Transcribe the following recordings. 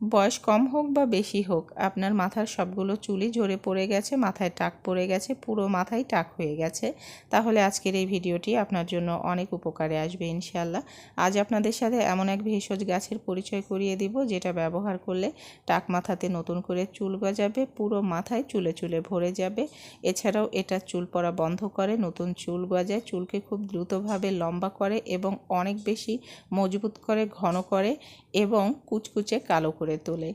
বয়স কম হোক বা বেশি হোক, আপনার মাথার সবগুলো চুলই ঝরে পড়ে গেছে, মাথায় টাক পড়ে গেছে, পুরো মাথায় টাক হয়ে গেছে। তাহলে আজকের এই ভিডিওটি আপনার জন্য অনেক উপকারে আসবে ইনশাল্লাহ আজ আপনাদের সাথে এমন এক ভেষজ গাছের পরিচয় করিয়ে দিব, যেটা ব্যবহার করলে টাক মাথাতে নতুন করে চুল গজাবে, পুরো মাথায় চুলে চুলে ভরে যাবে। এছাড়াও এটা চুল পড়া বন্ধ করে, নতুন চুল গজায়, চুলকে খুব দ্রুতভাবে লম্বা করে এবং অনেক বেশি মজবুত করে, ঘন করে এবং কুচকুচে কালো করে তোলে।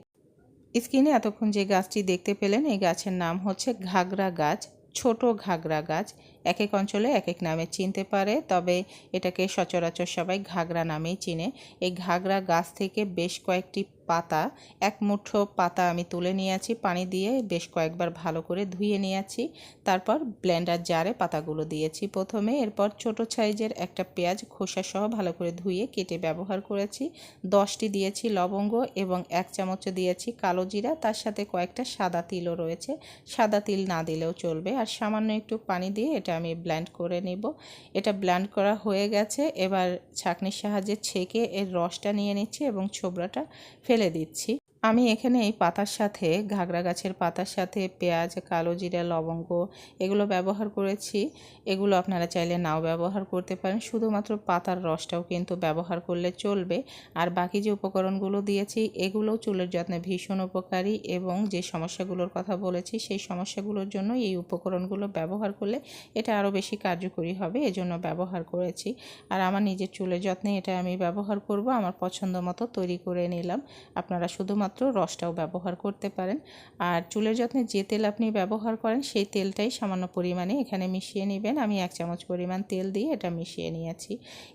স্ক্রিনে এতক্ষণ যে গাছটি দেখতে পেলেন, এই গাছের নাম হচ্ছে ঘাগরা গাছ, ছোট ঘাগরা গাছ। এক এক অঞ্চলে এক এক নামে চিনতে পারে, তবে এটাকে সচরাচর সবাই ঘাগরা নামেই চিনে। এই ঘাগরা গাছ থেকে বেশ কয়েকটি পাতা, এক মুঠো পাতা আমি তুলে নিয়েছি পানি দিয়ে, বেশ কয়েকবার ভালো করে ধুয়ে নিয়েছি তারপর ব্লেন্ডার জারে পাতাগুলো দিয়েছি প্রথমে। এরপর ছোট সাইজের একটা পেঁয়াজ খোসা সহ ভালো করে ধুয়ে কেটে ব্যবহার করেছি। দশটি দিয়েছি লবঙ্গ এবং এক চামচ দিয়েছি কালো জিরা। তার সাথে কয়েকটা সাদা তিলও রয়েছে। সাদা তিল না দিলেও চলবে। আর সামান্য একটু পানি দিয়ে এটা আমি ব্ল্যান্ড করে নিব। এটা ব্ল্যান্ড করা হয়ে গেছে। এবার ছাঁকনির সাহায্যে ছেঁকে এর রসটা নিয়ে নিচ্ছি এবং ছোবড়াটা ফেলে দিচ্ছি। আমি এখানে এই পাতার সাথে, ঘাগরা গাছের পাতার সাথে, পেঁয়াজ, কালো জিরা, লবঙ্গ এগুলো ব্যবহার করেছি। এগুলো আপনারা চাইলে নাও ব্যবহার করতে পারেন। শুধুমাত্র পাতার রসটাও কিন্তু ব্যবহার করলে চলবে। আর বাকি যে উপকরণগুলো দিয়েছি, এগুলোও চুলের যত্নে ভীষণ উপকারী এবং যে সমস্যাগুলোর কথা বলেছি, সেই সমস্যাগুলোর জন্য এই উপকরণগুলো ব্যবহার করলে এটা আরও বেশি কার্যকরী হবে, এজন্য ব্যবহার করেছি। আর আমার নিজের চুলের যত্নে এটা আমি ব্যবহার করব, আমার পছন্দ মতো তৈরি করে নিলাম। আপনারা শুধুমাত্র শুধুমাত্র রসটাও ব্যবহার করতে পারেন। আর চুলের যত্নে যে তেল আপনি ব্যবহার করেন, সেই তেলটাই সামান্য পরিমাণে এখানে মিশিয়ে নেবেন। আমি এক চামচ পরিমাণ তেল দিয়ে এটা মিশিয়ে নিয়েছি।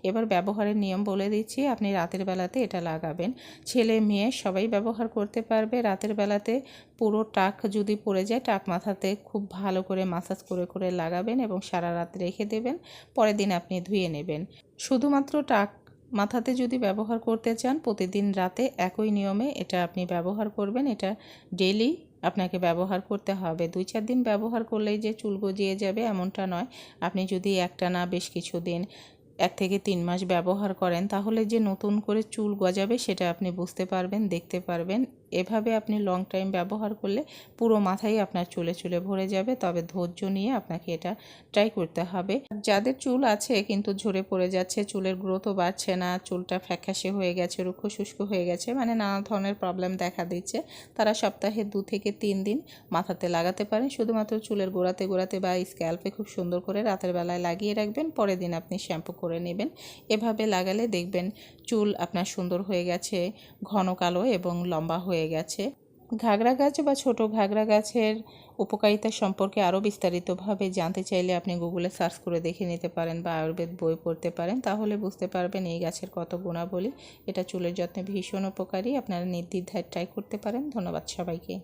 এবার ব্যবহারের নিয়ম বলে দিচ্ছি, আপনি রাতের বেলাতে এটা লাগাবেন। ছেলে মেয়ে সবাই ব্যবহার করতে পারবে। রাতের বেলাতে পুরো টাক যদি পড়ে যায়, টাক মাথাতে খুব ভালো করে মাসাজ করে করে লাগাবেন এবং সারা রাত রেখে দেবেন। পরের দিন আপনি ধুয়ে নেবেন। শুধুমাত্র টাক মাথাতে যদি ব্যবহার করতে চান, প্রতিদিন রাতে একই নিয়মে এটা আপনি ব্যবহার করবেন। এটা ডেলি আপনাকে ব্যবহার করতে হবে। দুই চার দিন ব্যবহার করলেই যে চুল গজিয়ে যাবে এমনটা নয়। আপনি যদি একটা না বেশ কিছু দিন এক থেকে তিন মাস ব্যবহার করেন, তাহলে যে নতুন করে চুল গজাবে সেটা আপনি বুঝতে পারবেন, দেখতে পারবেন। এভাবে আপনি লং টাইম ব্যবহার করলে পুরো মাথায় আপনার চুলে চুলে ভরে যাবে। তবে ধৈর্য নিয়ে আপনাকে এটা ট্রাই করতে হবে। যাদের চুল আছে কিন্তু ঝরে পড়ে যাচ্ছে, চুলের গ্রোথও বাড়ছে না, চুলটা ফ্যাকাশে হয়ে গেছে, রুক্ষ শুষ্ক হয়ে গেছে মানে নানা ধরনের প্রবলেম দেখা দিচ্ছে, তারা সপ্তাহে দু থেকে তিন দিন মাথাতে লাগাতে পারেন শুধুমাত্র চুলের গোড়াতে গোড়াতে বা স্ক্যাল্পে খুব সুন্দর করে রাতের বেলায় লাগিয়ে রাখবেন, পরের দিন আপনি শ্যাম্পু করে নেবেন। এভাবে লাগালে দেখবেন চুল আপনার সুন্দর হয়ে গেছে, ঘন কালো এবং লম্বা হয়ে গেছে। ঘাগরা গাছ বা ছোট ঘাগরা গাছের উপকারিতা সম্পর্কে আরও বিস্তারিতভাবে জানতে চাইলে আপনি গুগলে সার্চ করে দেখে নিতে পারেন বা আয়ুর্বেদ বই পড়তে পারেন। তাহলে বুঝতে পারবেন এই গাছের কত গুণাবলী। এটা চুলের যত্নে ভীষণ উপকারী। আপনারা নির্দ্বিধায় ট্রাই করতে পারেন। ধন্যবাদ সবাইকে।